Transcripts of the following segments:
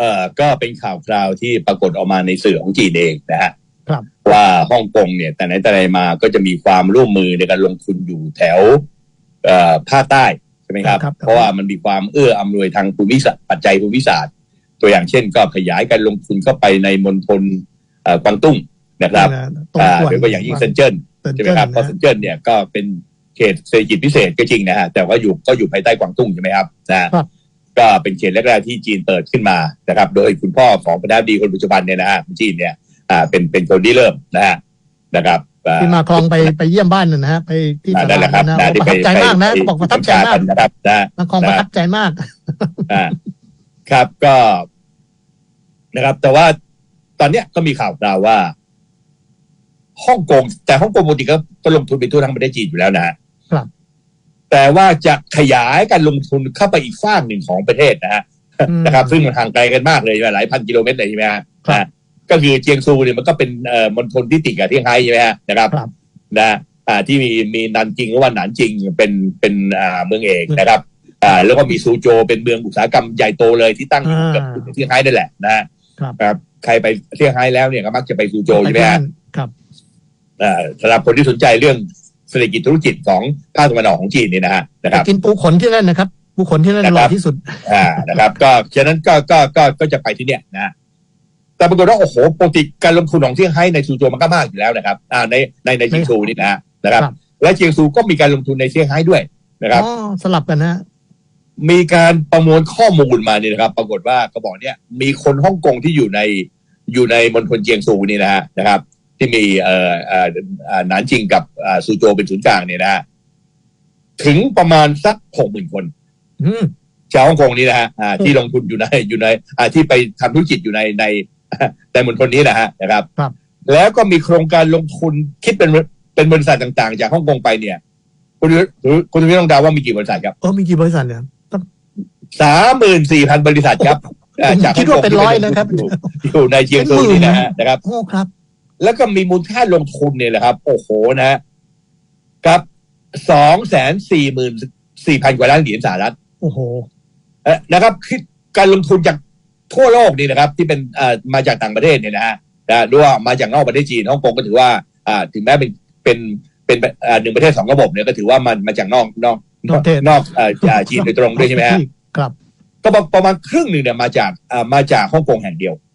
เอ่อก็เป็นข่าวคราวที่ปรากฏออกมาในสื่อของจีนเองนะฮะครับว่าฮ่องกงเนี่ย แต่ไหนแต่ไรมาก็จะมีความร่วมมือในการลงทุนอยู่แถวเอ่อภาคใต้ใช่ไหมครับครับเพราะว่ามันมีความเอื้ออำนวยทางภูมิศาสตร์ปัจจัยภูมิศาสตร์ ตัวอย่างเช่น ก็ขยายการลงทุนเข้าไปในมณฑลเอ่อกวางตุ้งนะครับตรงอ่าส่วนโดยเฉพาะอย่างยิ่งเซินเจิ้นใช่ไหมครับเพราะเซินเจิ้นเนี่ยก็เป็นเขตเศรษฐกิจพิเศษก็จริงนะฮะแต่ว่าอยู่ก็อยู่ภายใต้กวางตุ้งใช่ไหมครับนะครับ ก็เป็นเขตแรกๆที่จีนเปิดขึ้นมานะครับ โดยคุณพ่อของประธานาธิบดีคนปัจจุบันเนี่ยนะฮะของจีนเนี่ยอ่าเป็นเป็นคนที่เริ่มนะฮะนะครับอ่าที่มาคลองไปไปเยี่ยมบ้านน่ะนะฮะไปที่อ่าตนั่นแหลาละดครับนะนะประทับใจมากนะเขาบอกประทับใจมากนะครับนะมาคลองประทับใจมากอ่าครับก็นะครับ แต่ว่าตอนเนี้ยก็มีข่าวคราวว่าฮ่องกงแต่ฮ่องกงปกติก็ก็ลงทุนไปทั่วทั้งประเทศจีนอยู่แล้วนะฮะครับ แต่ว่าจะขยายการลงทุนเข้าไปอีกฝ้ากหนึ่งของประเทศนะฮะอืมนะครับ ซึ่งมันห่างไกลกันมากเลยใช่ไหมหลายพันกิโลเมตรเลยใช่ไหมฮะครับนะก็คือเจียงซูเนี่ยมันก็เป็นเอ่อมณฑลที่ติดกับเซี่ยงไฮ้ใช่ไหมฮะนะครับครับนะอ่าที่มีมีนันจิงหรือว่าหนานจิงเป็นเป็นอ่าเมืองเอกนะครับอ่าแล้วก็มีซูโจเป็นเมืองอุตสาหกรรมใหญ่โตเลยที่ตั้งอยู่อ่ากับเซี่ยงไฮ้นั่นแหละนะฮะครับครับใครไปเซี่ยงไฮ้แล้วเนี่ยก็มักจะไปซูโจใช่ไหมฮะครับอ่าสำหรับคนที่สนใจเรื่อง เศรษฐกิจธุรกิจของภาคตะวันออกของจีนนี่นะฮะนะคไปรับกินปูขนที่นั่นนะครับปูขนที่นั่นนะครับอร่อยที่สุดอ่านะครับ ก็ฉะนั้นก็ก็ก็ก็จะไปที่เนี่ยนะฮะแต่ปรากฏว่าโอ้โหปกติการลงทุนของเซี่ยงไฮ้ในซูโจมันก็มากอยู่แล้วนะครับอ่าในในในเจียงซูนี่นะฮะนะครับครับ และเจียงซูก็มีการลงทุนในเซี่ยงไฮ้ด้วยนะครับอ๋อสลับกันนะฮะมีการประมวลข้อมูลมาเนี่ยนะครับ ปรากฏว่ากระบอกเนี่ยมีคนฮ่องกงที่อยู่ในอยู่ในมณฑลเจียงซูนี่นะฮะนะครับ ที่มีเอ่อเอ่อเอ่อหนานจิงกับอ่าซูโจเป็นศูนย์กลางเนี่ยนะฮะถึงประมาณสักหกหมื่นคนอืมชาวฮ่องกงนี่นะฮะอ่าที่ลงทุนอยู่ในอยู่ในอ่าที่ไปทำธุรกิจอยู่ในในในมณฑลนี้นะฮะนะครับครับ แล้วก็มีโครงการลงทุนคิดเป็นเป็นบริษัทต่างๆ จากฮ่องกงไปเนี่ย คุณคุณพี่ต้องเดาว่ามีกี่บริษัทครับเออมีกี่บริษัทเนี่ยต้องสามหมื่นสี่พันบริษัทครับผมจากคิดว่าเป็นร้อยนะครับ อยู่อยู่ในเชียงตูนี่นะฮะนะครับโอ้ครับ แล้วก็มีมูลค่าลงทุนเนี่ยแหละครับ โอ้โหนะฮะครับสองแสนสี่หมื่นสี่พันกว่าล้านเหรียญสหรัฐโอ้โหเอ่อนะครับคือการลงทุนจากทั่วโลกนี่นะครับ ที่เป็นเอ่อมาจากต่างประเทศเนี่ยนะฮะนะหรือว่ามาจากนอกประเทศจีนฮ่องกงก็ถือว่าอ่าถึงแม้เป็นเป็นเป็นอ่าหนึ่งประเทศสองระบบเนี่ยก็ถือว่ามันมาจากนอกนอกนอกประเทศนอกเอ่ออ่าจีนโดยตรงด้วยใช่ไหมฮะครับ ก็ประมาณครึ่งหนึ่งเนี่ยมาจากอ่ามาจากฮ่องกงแห่งเดียวอืม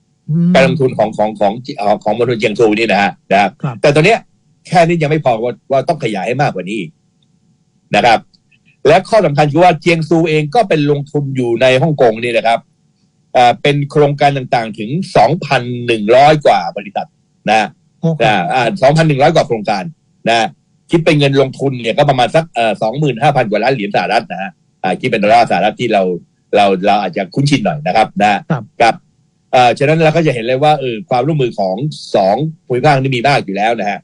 การลงทุนของของของของของมณฑลเจียงซูนี่นะฮะนะครับครับ แต่ตอนเนี้ยแค่นี้ยังไม่พอว่าว่าต้องขยายให้มากกว่านี้อีกนะครับ และข้อสำคัญคือว่าเจียงซูเองก็เป็นลงทุนอยู่ในฮ่องกงนี่นะครับอ่าเป็นโครงการต่างๆถึง2,100กว่าบริษัทนะโอ้ครับนะอ่า2,100กว่าโครงการนะคิดเป็นเงินลงทุนเนี่ยก็ประมาณสักเอ่อ25,000กว่าล้านเหรียญสหรัฐนะฮะอ่าคิดเป็นดอลลาร์สหรัฐที่เราเราเราอาจจะคุ้นชินหน่อยนะครับ นะครับครับเอ่อฉะนั้นเราก็จะเห็นเลยว่าเออความร่วมมือของสองภูมิภาคนี่มีมากอยู่แล้วนะฮะ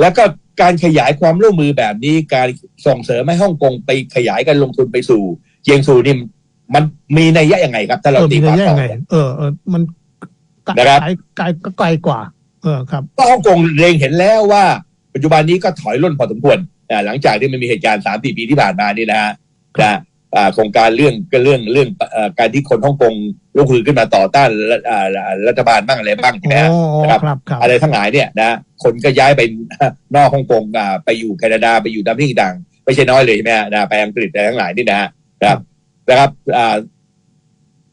แล้วก็การขยายความร่วมมือแบบนี้การส่งเสริมให้ฮ่องกงไปขยายการลงทุนไปสู่เจียงซูนี่มันมีนัยยะยังไงครับถ้าเราเออตีมีความได้ต่ยัองไงเออเออมันไกลนะครับไกลก็ไกลกว่า เออครับ ก็ฮ่องกงเล็งเห็นแล้วว่า ปัจจุบันนี้ก็ถอยร่นพอสมควรอ่าหลังจากที่มันมีเหตุการณ์สามสี่ปีที่ผ่านมานี่นะฮะนะอ่า โครงการเรื่องก็เรื่องเรื่องเอ่อการที่คนฮ่องกงลุกฮือขึ้นมาต่อต้านรัฐอ่ารัฐบาลบ้างอะไรบ้างใช่ไหมฮะโอ้นะครับครับครับ อะไรทั้งหลายเนี่ยนะคนก็ย้ายไปนอกฮ่องกงอ่าไปอยู่แคนาดาไปอยู่ตามที่ต่างๆไม่ใช่น้อยเลยใช่ไหมฮะนะไปอังกฤษอะไรทั้งหลายนี่นะฮะนะครับนะครับอ่า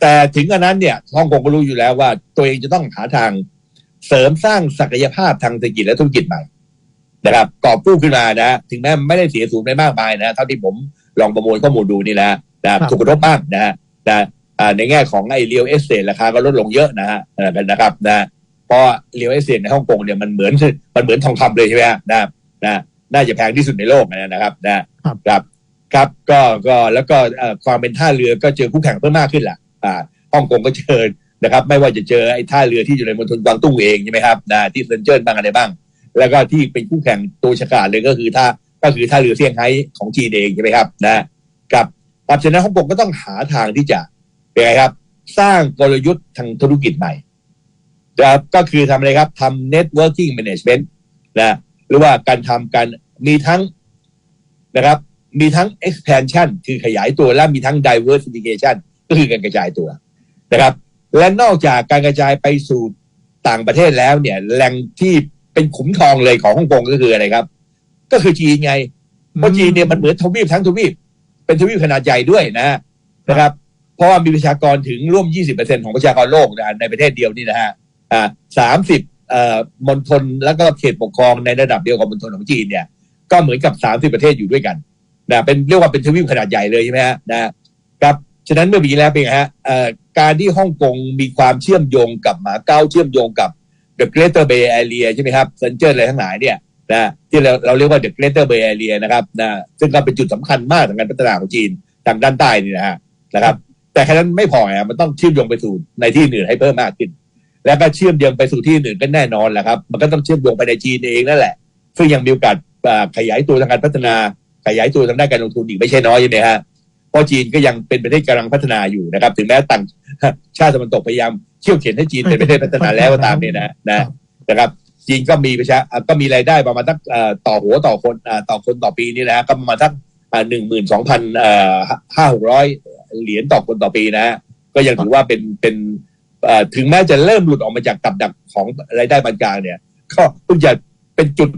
แต่ถึงกระนั้นเนี่ยฮ่องกงก็รู้อยู่แล้วว่า ตัวเองจะต้องหาทางเสริมสร้างศักยภาพทางเศรษฐกิจและธุรกิจใหม่นะครับกอบกู้ขึ้นมานะ ถึงแม้ไม่ได้เสียสูญไปมากมายนะเท่าที่ผม ลองประมวลข้อมูลดูนี่นะนะครับถูกกระทบบ้างนะฮะนะอ่าในแง่ของไอ้เรียลเอสเตราคาก็ลดลงเยอะนะฮะเออนะครับนะเพราะเรียลเอสเตในฮ่องกงเนี่ยมันเหมือนมันเหมือนทองคำเลยใช่ไหมฮะนะนะน่าจะแพงที่สุดในโลกนะครับนะครับครับครับก็ก็แล้วก็เอ่อความเป็นท่าเรือก็เจอคู่แข่งเพิ่มมากขึ้นแหละอ่าฮ่องกงก็เจอนะครับ ไม่ว่าจะเจอไอ้ท่าเรือที่อยู่ในมณฑลกวางตุ้งเองใช่ไหมครับนะที่เซินเจิ้นบ้างอะไรบ้าง แล้วก็ที่เป็นคู่แข่งตัวฉกาจเลยก็คือท่า ก็คือท่าเรือเซี่ยงไฮ้ของจีนเองใช่ไหมครับนะครับครับฉะนั้นฮ่องกงก็ต้องหาทางที่จะเป็นไงครับ สร้างกลยุทธ์ทางธุรกิจใหม่นะครับก็คือทำอะไรครับทำ networking management นะหรือว่าการทำการมีทั้งนะครับ มีทั้ง expansion คือขยายตัวและมีทั้ง diversification ก็คือการกระจายตัวนะครับ และนอกจากการกระจายไปสู่ต่างประเทศแล้วเนี่ยแหล่งที่เป็นขุมทองเลยของฮ่องกงก็คืออะไรครับ ก็คือจีนไง เพราะจีนเนี่ยมันเหมือนทวีปทั้งทวีป เป็นทวีปขนาดใหญ่ด้วยนะนะครับ เพราะว่ามีประชากรถึงร่วม 20%ของประชากรโลกนะในประเทศเดียวนี่นะฮะอ่า30เอ่อมณฑลแล้วก็เขตปกครองในระดับเดียวกับมณฑลของจีนเนี่ย ก็เหมือนกับ30ประเทศอยู่ด้วยกันนะเป็นเรียกว่าเป็นทวีปขนาดใหญ่เลยใช่ไหมฮะนะครับฉะนั้นเมื่อปีที่แล้วเป็นไงฮะเอ่อการที่ฮ่องกงมีความเชื่อมโยงกับหมาเก้าเชื่อมโยงกับ The Greater Bay Area ใช่ไหมครับเซนเจอร์อะไรทั้งหลายเนี่ย นะที่เราเราเรียกว่า The Greater Bay Area นะครับนะซึ่งก็เป็นจุดสำคัญมากในการพัฒนาของจีนทางด้านใต้นี่นะฮะนะครับ แต่แค่นั้นไม่พอไงมันต้องเชื่อมโยงไปสู่ในที่อื่นให้เพิ่มมากขึ้น แล้วก็เชื่อมโยงไปสู่ที่อื่นก็แน่นอนแหละครับ มันก็ต้องเชื่อมโยงไปในจีนเองนั่นแหละ ซึ่งยังมีโอกาสอ่าขยายตัวทางการพัฒนาขยายตัวทางด้านการลงทุนอีกไม่ใช่น้อยใช่ไหมฮะเพราะจีนก็ยังเป็นประเทศกำลังพัฒนาอยู่นะครับ ถึงแม้ต่างชาติตะวันตกพยายามเขี่ยวเข็นให้จีนเป็นประเทศพัฒนาแล้วก็ตามเนี่ยนะนะนะครับ จีนก็มีประชาอ่ก็มีรายได้ประมาณสักเอ่อต่อหัวต่อคนต่อคนต่อปีนี่นะฮะก็ประมาณสักหนึ่งหมื่นสองพันห้าหกร้อยเหรียญต่อคนต่อปีนะฮะก็ยังถือว่าเป็นเป็นถึงแม้จะเริ่มหลุดออกมาจากกับดักของรายได้ปานกลางเนี่ย ก็เพิ่งจะเป็นจุด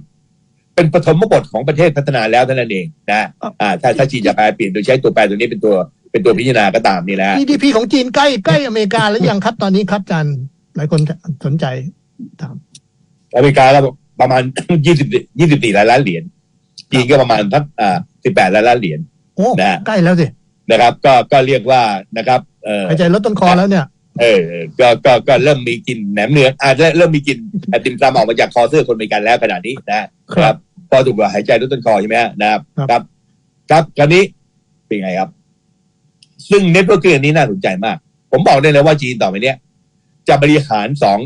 เป็นปฐมบทของประเทศพัฒนาแล้วเท่านั้นเองนะอ่าถ้าถ้าจีนจะแปลเปลี่ยนโดยใช้ตัวแปรตัวนี้เป็นตัวเป็นตัวพิจารณาก็ตามนี่แหละ GDP ของจีนใกล้ใกล้อเมริกาแล้วยังครับตอนนี้ครับอาจารย์หลายคนสนใจถาม อเมริกาก็ประมาณยี่สิบยี่สิบสี่ล้านล้านเหรียญจีนก็ประมาณทักอ่าสิบแปดล้านล้านเหรียญโอ้นะใกล้แล้วสินะครับ ก็ก็เรียกว่านะครับ เออหายใจลดต้นคอแล้วเนี่ย เออก็ก็ก็เริ่มมีกลินแหนมเนืองอาจจะเริ่มมีกลินไอติมซำออกมาจากคอเสื้อคนอเมริกันแล้วขนาดนี้นะครับพอถูกว่าหายใจลดต้นคอใช่ไหมฮะนะครับครับ ครับ ครับคราวนี้เป็นไงครับ ซึ่งเน็ตเวิร์กนี้น่าสนใจมาก ผมบอกได้เลยว่าจีนต่อไปเนี้ยจะบริหารสอง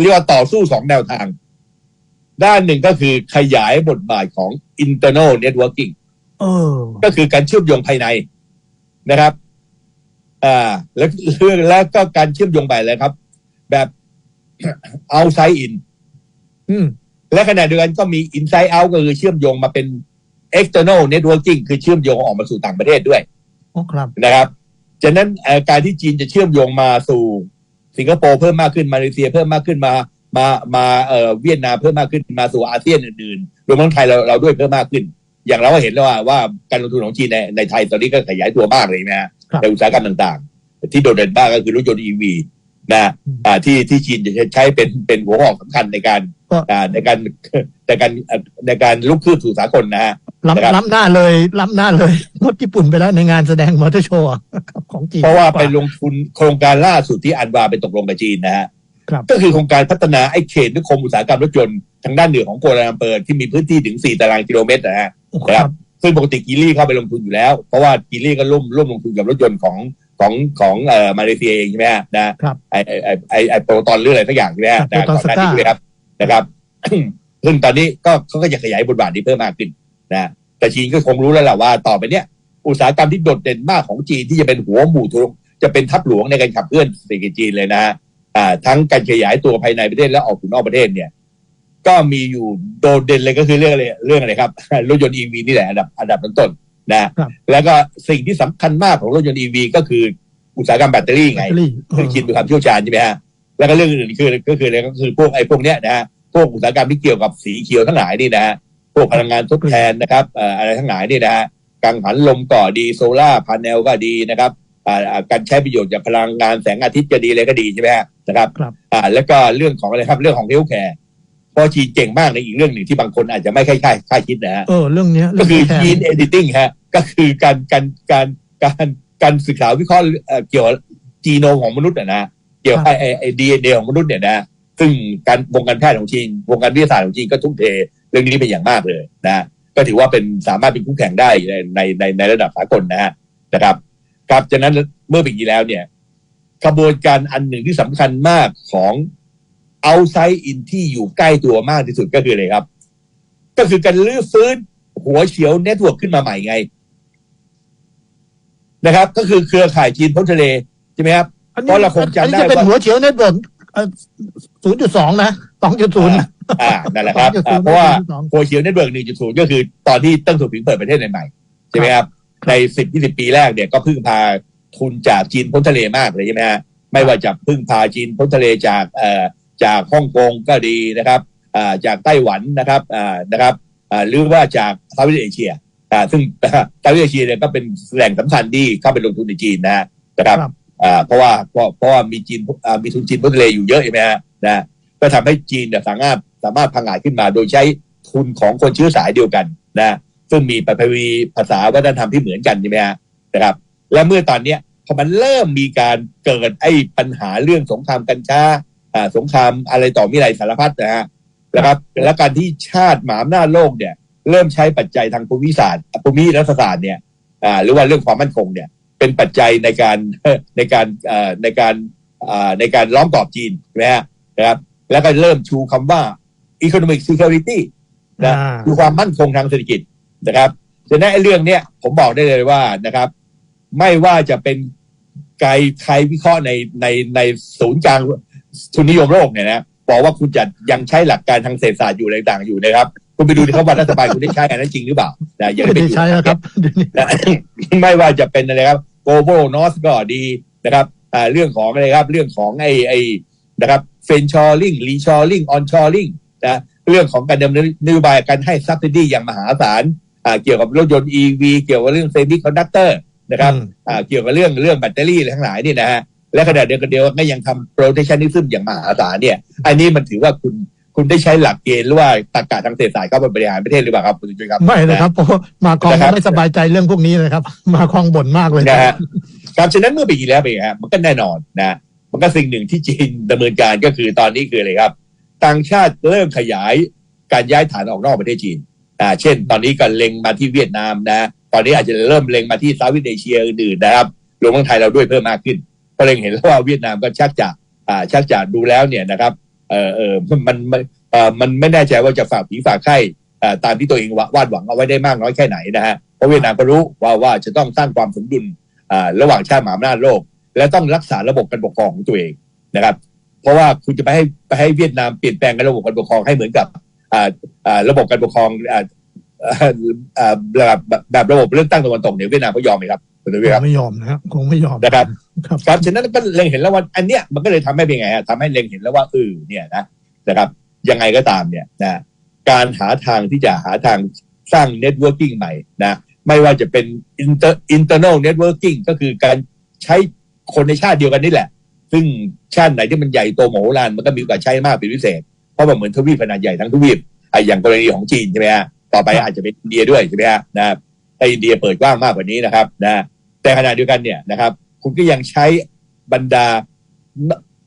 เรียกว่าต่อสู้สองแนวทาง ด้านหนึ่งก็คือขยายบทบาทของ internal networking เออก็คือการเชื่อมโยงภายในนะครับ อ่า แล้วแล้วก็การเชื่อมโยงไปเลยครับ แบบ outside in อืมและขณะเดียวกันก็มี inside out ก็คือเชื่อมโยงมาเป็น external networking คือเชื่อมโยงออกมาสู่ต่างประเทศด้วยโอ้ครับนะครับฉะนั้นเอ่อการที่จีนจะเชื่อมโยงมาสู่ สิงคโปร์เพิ่มมากขึ้นมาเลเซียเพิ่มมากขึ้นมามามาเอ่อเวียดนามเพิ่มมากขึ้นมาสู่อาเซียนอื่นๆรวมทั้งไทยเราเราด้วยเพิ่มมากขึ้น อย่างเราก็เห็นแล้วว่าว่าการลงทุนของจีนในในไทยตอนนี้ก็ขยายตัวมากเลยนะฮะครับในอุตสาหกรรมต่างๆ ที่โดดเด่นบ้างก็คือรถยนต์ EV นะอ่าที่ที่จีนจะใช้เป็นเป็นหัวหอกสำคัญในการก็อ่าในการในการเอ่อในการลุกคืบสู่สากลนะฮะนะครับล้ำล้ำหน้าเลยล้ำหน้าเลยรถญี่ปุ่นไปแล้วในงานแสดงมอเตอร์โชว์ครับของจีนเพราะว่าไปลงทุนโครงการล่าสุดที่อันวาไปตกลงกับจีนนะฮะครับก็คือโครงการพัฒนาไอ้เขตนิคมอุตสาหกรรมรถยนต์ทางด้านเหนือของกัวลาลัมเปอร์ที่มีพื้นที่ถึง 4 ตารางกิโลเมตรนะฮะโอ้ครับซึ่งปกติกีลี่เข้าไปลงทุนอยู่แล้ว เพราะว่ากีลี่ก็ร่วมร่วมลงทุนกับรถยนต์ของ ของของเอ่อมาเลเซียเองใช่ไหมฮะนะครับไอไอไอไอไอโปรตอนหรืออะไรสักอย่างใช่ไหมฮะครับนะโปรตอนก่อนหน้านี้สก้าด้วยครับนะครับซึ่งตอนนี้ก็เขาก็จะขยายบทบาทนี้เพิ่มมากขึ้นนะแต่จีนก็คงรู้แล้วแหละว่าต่อไปเนี้ยอุตสาหกรรมที่โดดเด่นมากของจีนที่จะเป็นหัวหมู่ทงจะเป็นทัพหลวงในการขับเคลื่อนเศรษฐกิจจีนเลยนะฮะอ่าทั้งการขยายตัวภายในประเทศและออกสู่นอกประเทศเนี่ย ก็มีอยู่โดดเด่นเลยก็คือเรื่องอะไรเรื่องอะไรครับรถยนต์ EV นี่แหละอันดับอันดับต้นๆ นะครับแล้วก็สิ่งที่สำคัญมากของรถยนต์ EV ก็คืออุตสาหกรรมแบตเตอรี่แบไงตเตอรี่เอคืออจีนมีความเชี่ยวชาญใช่ไหมฮะแล้วก็เรื่องอื่นคือก็คืออะไรก็คือพวกไอ้พวกเนี้ยนะฮะพวกอุตสาหกรรมที่เกี่ยวกับสีเขียวทั้งหลายนี่นะฮะพวกพลังงานทดแทนนะครับเอ่ออะไรทั้งหลายนี่นะฮะกังหันลมก็ดีโซล่าร์พาเนลก็ดีนะครับอ่าอ่าการใช้ประโยชน์จากพลังงานแสงอาทิตย์จะดีเลยก็ดีใช่ไหมฮะนะครับครับอ่าแล้วก็เรื่องของอะไรครับเรื่องของเฮลท์แคร์ เพราะจีนเก่งมากในอีกเรื่องหนึ่งที่บางคนอาจจะไม่ค่อยคาดคาดคิดนะฮะเออเรื่องเนี้ยก็คือเรื่งยีนเอดิติ้งฮะก็คือการการการการการศึกษาวิเคราะห์เอ่อเกี่ยวกับจีโนมของมนุษย์อะนะ เกี่ยวกับไอไอไอดีเอ็นเอของมนุษย์เนี่ยนะซึ่งการวงการแพทย์ของจีนวงการวิทยาศาสตร์ของจีนก็ทุ่มเทเรื่องนี้เป็นอย่างมากเลยนะก็ถือว่าเป็นสามารถเป็นคู่แข่งได้ในในในในระดับสากลนะฮะนะครับครับฉะนั้นเมื่อปีที่แล้วเนี่ยกระบวนการอันหนึ่งที่สำคัญมากของ เอาไซ e ์อินที่อยู่ใกล้ตัวมากที่สุดก็คืออะไรครับ ก็คือการลื้อฟื้นหัวเฉียวเน็ตเวิร์กขึ้นมาใหม่ไง นะครับ ก็คือเครือข่ายจีนพ้นทะเลใช่ไหมครับอันเพนี้ราะเราคงจำได้อันนี้จะเป็นว่าหัวเฉียวเน็ตเวิร์กศูนย์จุดสองนะสองจุดศูนย์อ่านั่นแหละครับอ่าเพราะว่าหัวเฉียวเน็ตเวิร์กหนึ่งจุดศูนย์ก็คือตอนที่ตั้งถูกผิงเปิดประเทศใหม่ๆใช่ไหมครับ ในสิบยี่สิบปีแรกเนี่ยก็พึ่งพาทุนจากจีนพ้นทะเลมากเลยใช่ไหมฮะไม่ว่าจะพึ่งพาจีนพ้นทะเลจากเอ่อ จากฮ่องกงก็ดีนะครับอ่าจากไต้หวันนะครับอ่านะครับอ่าหรือว่าจากเซาท์อีสเอเชียอ่าซึ่งเซาท์อีสเอเชียเนี่ยก็เป็นแหล่งสำคัญที่เข้าไปลงทุนในจีนนะฮะนะครับครับอ่าเพราะว่าเพราะเพราะว่ามีจีนอ่ามีทุนจีนพ้นทะเลอยู่เยอะใช่ไหมฮะนะก็ทำให้จีนเนี่ยสามารถสามารถพังงาดขึ้นมา โดยใช้ทุนของคนเชื้อสายเดียวกันนะซึ่งมีประเพณีภาษาวัฒนธรรมที่เหมือนกันใช่ไหมฮะนะครับ และเมื่อตอนเนี้ยพอมันเริ่มมีการเกิดไอ้ปัญหาเรื่องสงครามกัญชาอ่า สงครามอะไรต่อมีอะไรสารพัดนะฮะนะครับและการที่ชาติหมหาอำนาจโลกเนี่ย เริ่มใช้ปัจจัยทางภูมิศาสตร์ภูมิรัฐศาสตร์เนี่ยอ่าหรือว่าเรื่องความมั่นคงเนี่ย เป็นปัจจัยในการในการเอ่อในการอ่าในการล้อมกรอบจีนใช่ไหมฮะนะครับ แล้วก็เริ่มชูคำว่า economic security นะอ่าคือความมั่นคงทางเศรษฐกิจนะครับฉะนั้นไอ้เรื่องเนี้ยผมบอกได้เลยว่านะครับ ไม่ว่าจะเป็นใครใครวิเคราะห์ในในในศูนย์กลาง ทุนนิยมโลกเนี่ยนะบอกว่าคุณจะยังใช้หลักการทางเศรษฐศาสตร์อยู่อะไรต่างๆอยู่นะครับ คุณไปดูที่เขาว่ารัฐบาลคุณได้ใช้อันนั้นจริงหรือเปล่านะอย่าไม่ไปได้ดูใช้แล้วครับเดี๋ยวนี้นะไม่ว่าจะเป็นอะไรครับ global north ก็ดีนะครับอ่าเรื่องของอะไรครับ เรื่องของไอ้ไอ้นะครับ friendshoring reshoring onshoring นะเรื่องของการดำเนินนโยบายการให้ subsidy อย่างมหาศาลอ่าเกี่ยวกับรถยนต์ EV เกี่ยวกับเรื่อง semiconductor นะครับอืมอ่าเกี่ยวกับเรื่องเรื่องแบตเตอรี่อะไรทั้งหลายนี่นะฮะ และขณะเดียวกันเดียวก็ยังทำ protectionism อย่างมหาศาลเนี่ย อันนี้มันถือว่าคุณคุณได้ใช้หลักเกณฑ์หรือว่าตรรกะทางเศรษฐศาสตร์เข้าไปบริหารประเทศหรือเปล่าครับคุณจุ้ยครับ ไม่เลยครับเพราะมาคองนะครับไม่สบายใจเรื่องพวกนี้เลยครับ มาคองบ่นมากเลยนะฮะครับฉะนั้นเมื่อปีที่แล้วเป็นไงฮะมันก็แน่นอนนะมันก็สิ่งหนึ่งที่จีนดำเนินการก็คือตอนนี้คืออะไรครับ ต่างชาติเริ่มขยายการย้ายฐานออกนอกประเทศจีนอ่าเช่น ตอนนี้ก็เล็งมาที่เวียดนามนะ ตอนนี้อาจจะเริ่มเล็งมาที่เซาท์อีสเอเชียอื่นๆนะครับรวมทั้งไทยเราด้วยเพิ่มมากขึ้น เพราเล็งเห็นแล้วว่าเวียดนามก็ชักจะอ่าชักจะดูแล้วเนี่ยนะครับเออเออมันมันเออมันไม่แน่ใจว่าจะฝากผีฝากไข่อาตามที่ตัวเองวาดหวังเอาไว้ได้มากน้อยแค่ไหนนะฮะเพราะเวียดนามก็รู้ว่าว่าจะต้องสร้างความสมดุลอ่าระหว่างชาติมหาอำนาจโลก และต้องรักษาระบบการปกครองของตัวเองนะครับ เพราะว่าคุณจะไปให้ไปให้เวียดนามเปลี่ยนแปลงระบบการปกครองให้เหมือนกับอ่าอ่าระบบการปกครองอ่า แบบแบบแบบระบบเลือกตั้งตะวันตกเนี่ยเวียดนามเขายอมไหมครับคุณตุ้ยครับไม่ยอมนะครับคงไม่ยอมนะครับครับครับฉะนั้นก็เล็งเห็นแล้วว่าอันเนี้ยมันก็เลยทำให้เป็นไงฮะทำให้เล็งเห็นแล้วว่าเออเนี่ยนะนะครับ ยังไงก็ตามเนี่ยนะการหาทางที่จะหาทางสร้างเน็ตเวิร์กิ่งใหม่นะไม่ว่าจะเป็น inter internal networking ก็คือการใช้คนในชาติเดียวกันนี่แหละ ซึ่งชาติไหนที่มันใหญ่โตโมโหลานมันก็มีโอกาสใช้มากเป็นพิเศษ เพราะมันเหมือนทวีปขนาดใหญ่ทั้งทวีปอะอย่างกรณีของจีนใช่ไหมฮะ ต่อไปอาจจะเป็นอินเดียด้วยใช่ไหมฮะนะครับแต่อินเดียเปิดกว้างมากกว่านี้นะครับนะแต่ขณะเดียวกันเนี่ยนะครับ คุณก็ยังใช้บรรดา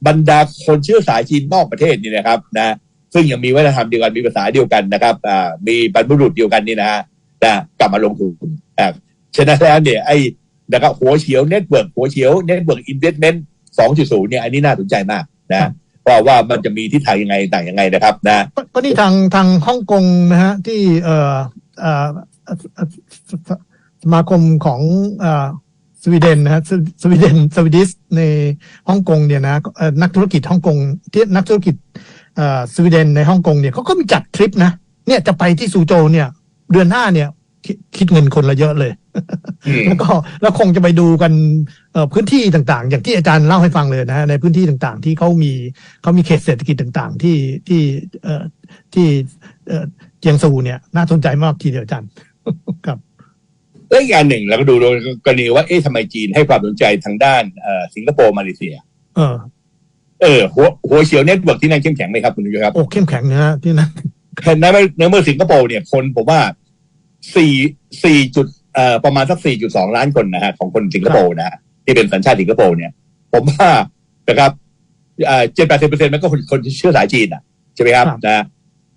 บรรดาคนเชื้อสายจีนนอกประเทศนี่นะครับนะซึ่งยังมีวัฒนธรรมเดียวกันมีภาษาเดียวกันนะครับอ่ามีบรรพบุรุษเดียวกันนี่นะฮะนะกลับมาลงทุนอ่าฉะนั้นแล้วเนี่ยไอ้นะครับหัวเฉียวเน็ตเวิร์กหัวเฉียวเน็ตเวิร์กอินเวสเมนต์สองจุดศูนย์เนี่ยอันนี้น่าสนใจมากนะ ว่าว่ามันจะมีทิศทางยังไงต่างยังไงนะครับนะก็นี่ทางทางฮ่องกงนะฮะที่เอ่อเอ่อสมาคมของเอ่อสวีเดนนะฮะสวีเดนสวีดิสในฮ่องกงเนี่ยนะเอ่อนักธุรกิจฮ่องกงที่นักธุรกิจเอ่อสวีเดนในฮ่องกงเนี่ยเขาก็มีจัดทริปนะเนี่ยจะไปที่ซูโจเนี่ยเดือนหน้าเนี่ย คิดคิดเงินคนละเยอะเลยอืมแล้วก็แล้วคงจะไปดูกันเอ่อพื้นที่ต่างๆ อย่างที่อาจารย์เล่าให้ฟังเลยนะฮะในพื้นที่ต่างๆ ที่เขามีเขามีเขตเศรษฐกิจต่างๆ ที่ที่เอ่อที่เอ่อเจียงซูเนี่ย น่าสนใจมากทีเดียวอาจารย์ครับและอีกอันหนึ่งเราก็ดูโดยกรณีว่าเอ๊ะทำไมจีนให้ความสนใจทางด้านเอ่อสิงคโปร์มาเลเซีย เออ เออหัวหัวเฉียวเน็ตเวิร์กที่นั่นเข้มแข็งไหมครับคุณดูครับโอ้เข้มแข็งนะฮะที่นั่นในเมื่อในเมื่อสิงคโปร์เนี่ยคนผมว่า สี่สี่จุดเอ่อประมาณสักสี่จุดสองล้านคนนะฮะของคนสิงคโปร์นะฮะที่เป็นสัญชาติสิงคโปร์เนี่ย ผมว่านะครับเจ็ดแปดสิบเปอร์เซ็นต์มันก็คนคนที่เชื้อสายจีนอะใช่ไหมครับครับนะ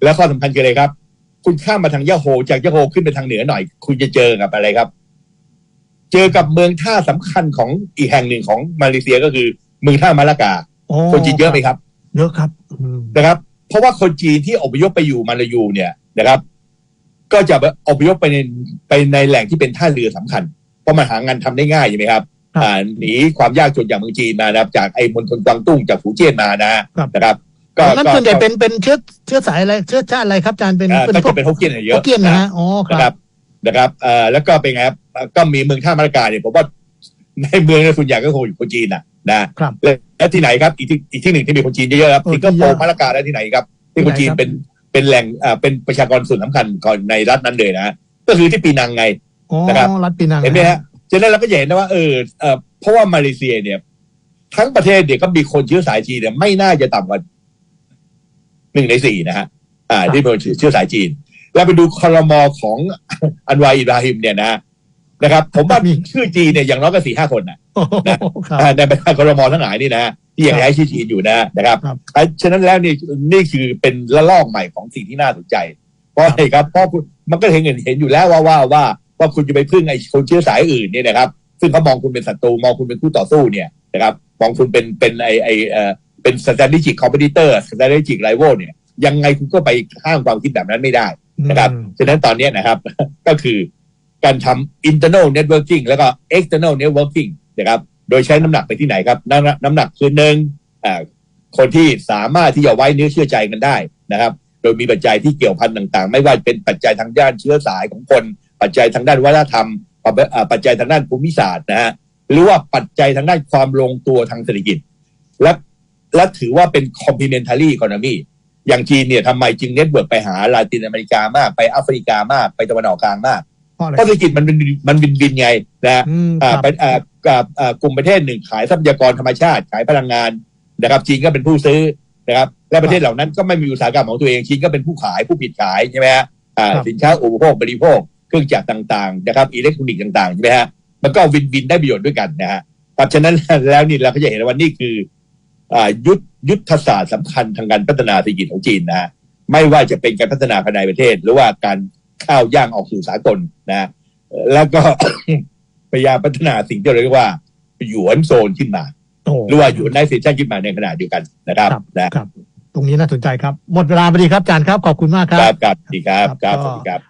แล้วข้อสำคัญคืออะไรครับ คุณข้ามมาทางยะโฮจากยะโฮขึ้นไปทางเหนือหน่อย คุณจะเจอกับอะไรครับ เจอกับเมืองท่าสำคัญของอีกแห่งหนึ่งของมาเลเซียก็คือเมืองท่ามาลากาโอ้คนจีนเยอะไหมครับ เยอะครับอืมนะครับ เพราะว่าคนจีนที่อพยพไปอยู่มาลายูเนี่ยนะครับ ก็จะอพยพไปในไปในแหล่งที่เป็นท่าเรือสำคัญ เพราะมันหางานทำได้ง่ายใช่ไหมครับอ่าหนีความยากจนจากเมืองจีนมานะครับ จากไอ้มณฑลกวางตุ้งจากฝูเจี้ยนมานะครับนะครับก็นั้นก็ส่วนใหญ่เป็นเป็นเชื้อเชื้อสายอะไรเชื้อชาติอะไรครับอาจารย์เป็นเอ่อเป็นก็พวจะกเป็นฮกเกี้ยนเนี่ยเยฮอะกเกี้ยนนะฮะอ๋อคนะครัรับบนะครับเอ่อแล้วก็เป็นไงครับก็มีเมืองท่ามะละกาเนี่ยผมว่าในเมืองเนี่ยส่วนใหญ่ก็คงอยู่คนจีนน่ะนะครับและและที่ไหนครับอีกที่อีกที่หนึ่งที่มีคนจีนเยอะๆครับโอ้สิงคโปที่เยร์อะมาลากาและที่ไหนครับ ที่คนจีนที่ไหนครับเป็น เป็นแหล่งอ่าเป็นประชากรส่วนสำคัญก่อนในรัฐนั้นเลยนะก็คือที่ปีนังไง อ๋อนะครับ รัฐปีนังเห็นไหมฮะฉะนั้นเราก็จะเห็นนะว่าเออเออเพราะว่ามาเลเซียเนี่ย ทั้งประเทศเนี่ยก็มีคนเชื้อสายจีนเนี่ยไม่น่าจะต่ำกว่าหนึ่งในสี่นะฮะอ่า ที่เป็นเชื้อสายจีน แล้วไปดูคอรมอของ อันวาอิบราฮิมเนี่ยนะนะครับ ผมว่ามีชื่อจีนเนี่ยอย่างน้อยก็สี่ห้าคนนะ โอ้โหครับ อ่าในบรรดาคอรมอทั้งหลายนี่นะ ที่ยังครับใช้ชื่อจีนอยู่นะนะครับครับอะฉะนั้นแล้วนี่นี่คือเป็นละลอกใหม่ของสิ่งที่น่าสนใจ เพราะอะไรครับเพราะคุณมันก็เห็นเห็นเห็นอยู่แล้วว่าว่าว่าว่าคุณจะไปพึ่งไอ้คนเชื้อสายอื่นเนี่ยนะครับ ซึ่งเขามองคุณเป็นศัตรูมองคุณเป็นคู่ต่อสู้เนี่ยนะครับมองคุณเป็นเป็นไอไอเอ่อเป็น strategic competitor strategic rival เนี่ยยังไงคุณก็ไปห้ามความคิดแบบนั้นไม่ได้นะครับอืมฉะนั้นตอนเนี้ยนะครับก็คือการทำ internal networking แล้วก็ external networking นะครับ โดยใช้น้ำหนักไปที่ไหนครับน้ำน้ำหนักคือหนึ่งอ่าคนที่สามารถที่จะไว้เนื้อเชื่อใจกันได้นะครับ โดยมีปัจจัยที่เกี่ยวพันต่างๆ ไม่ว่าเป็นปัจจัยทางด้านเชื้อสายของคน ปัจจัยทางด้านวัฒนธรรมปัจอ่าปัจจัยทางด้านภูมิศาสตร์นะฮะหรือว่าปัจจัยทางด้านความลงตัวทางเศรษฐกิจ และและถือว่าเป็น complementary economy อย่างจีนเนี่ยทำไมจึงเน็ตเวิร์กไปหาลาตินอเมริกามาก ไปแอฟริกามาก ไปตะวันออกกลางมากเพราะอะไรเพราะเศรษฐกิจมันเป็นมันบินบินไงนะฮะอืมคอ่ารับเป็นอ่า กับอ่ากลุ่มประเทศหนึ่งขายทรัพยากรธรรมชาติขายพลังงานนะครับจีนก็เป็นผู้ซื้อนะครับและประเทศเหล่านั้นก็ไม่มีอุตสาหกรรมของตัวเองจีนก็เป็นผู้ขายผู้ปิดขายใช่ไหมฮะอ่าครับสินค้าอุปโภคบริโภคเครื่องจักรต่างๆนะครับอิเล็กทรอนิกส์ต่างๆใช่ไหมฮะมันก็วินวินได้ประโยชน์ด้วยกันนะฮะครับฉะนั้นแล้วนี่เราก็จะเห็นว่านี่คืออ่ายุทธยุทธศาสตร์สำคัญทางการพัฒนาเศรษฐกิจของจีนนะฮะไม่ว่าจะเป็นการพัฒนาภายในประเทศ หรือว่าการข้าวย่างออกสู่สากลนะฮะแล้วก็ พยายามพัฒนาสิ่งที่เราเรียกว่าหยวนโซนขึ้นมาโอ้โหหรือว่าหยวนไนเซชันขึ้นมาในขณะเดียวกันนะครับครับนะครับ ตรงนี้น่าสนใจครับ หมดเวลาพอดีครับอาจารย์ครับ ขอบคุณมากคครัรับบครับสวัสดีครับ ครับครับก็สวัสดีครับ